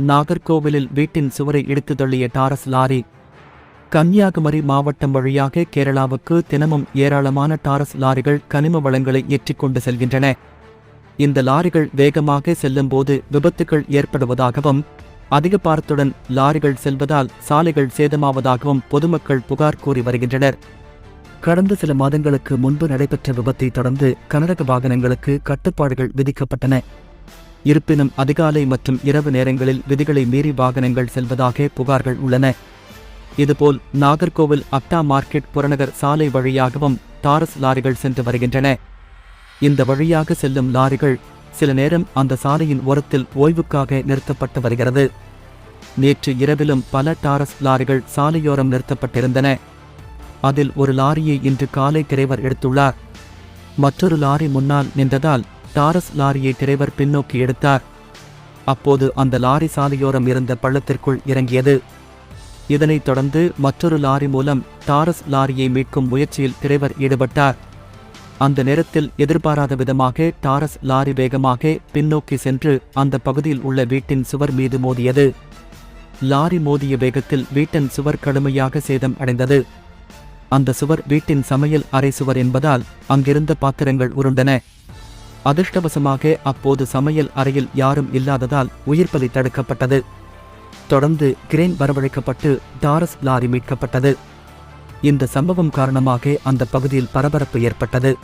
நாகர்கோவிலில் வீட்டின் சுவரை இடித்து தள்ளிய டாரஸ் லாரி. கன்னியாகுமரி மாவட்டம் வழியாக கேரளாவுக்கு தினமும் ஏராளமான டாரஸ் லாரிகள் கனிம வளங்களை ஏற்றிக் கொண்டு செல்கின்றன. இந்த லாரிகள் வேகமாக செல்லும்போது விபத்துகள் ஏற்படுவதாகவும் அதிக பாரத்துடன் லாரிகள் செல்வதால் சாலைகள் சேதமாவதாகவும் பொதுமக்கள் புகார் கூறி வருகின்றனர். கடந்த சில மாதங்களுக்கு முன்பு நடைபெற்ற விபத்தை தொடர்ந்து கனரக வாகனங்களுக்கு கட்டுப்பாடுகள் விதிக்கப்பட்டன. இருப்பினும் அதிகாலை மற்றும் இரவு நேரங்களில் விதிகளை மீறி வாகனங்கள் செல்வதாக புகார்கள் உள்ளன. இதுபோல் நாகர்கோவில் அப்டா மார்க்கெட் புறநகர் சாலை வழியாகவும் டாரஸ் லாரிகள் சென்று வருகின்றன. இந்த வழியாக செல்லும் லாரிகள் சில நேரம் அந்த சாலையின் ஓரத்தில் ஓய்வுக்காக நிறுத்தப்பட்டு வருகிறது. நேற்று இரவிலும் பல டாரஸ் லாரிகள் சாலையோரம் நிறுத்தப்பட்டிருந்தன. அதில் ஒரு லாரியை இன்று காலை டிரைவர் எடுத்துள்ளார். மற்றொரு லாரி முன்னால் நின்றதால் டாரஸ் லாரியை டிரைவர் பின்னோக்கி எடுத்தார். அப்போது அந்த லாரி சாலையோரம் இருந்த பள்ளத்திற்குள் இறங்கியது. இதனைத் தொடர்ந்து மற்றொரு லாரி மூலம் டாரஸ் லாரியை மீட்கும் முயற்சியில் டிரைவர் ஈடுபட்டார். அந்த நேரத்தில் எதிர்பாராத விதமாக டாரஸ் லாரி வேகமாக பின்னோக்கி சென்று அந்த பகுதியில் உள்ள வீட்டின் சுவர் மீது மோதியது. லாரி மோதிய வேகத்தில் வீட்டின் சுவர் கடுமையாக சேதம் அடைந்தது. அந்த சுவர் வீட்டின் சமையல் அறை சுவர் என்பதால் அங்கிருந்த பாத்திரங்கள் உருண்டன. அதிர்ஷ்டவசமாக அப்போது சமையல் அறையில் யாரும் இல்லாததால் உயிர்ப்பலி தடுக்கப்பட்டது. தொடர்ந்து கிரேன் வரவழைக்கப்பட்டு டாரஸ் லாரி மீட்கப்பட்டது. இந்த சம்பவம் காரணமாக அந்த பகுதியில் பரபரப்பு ஏற்பட்டது.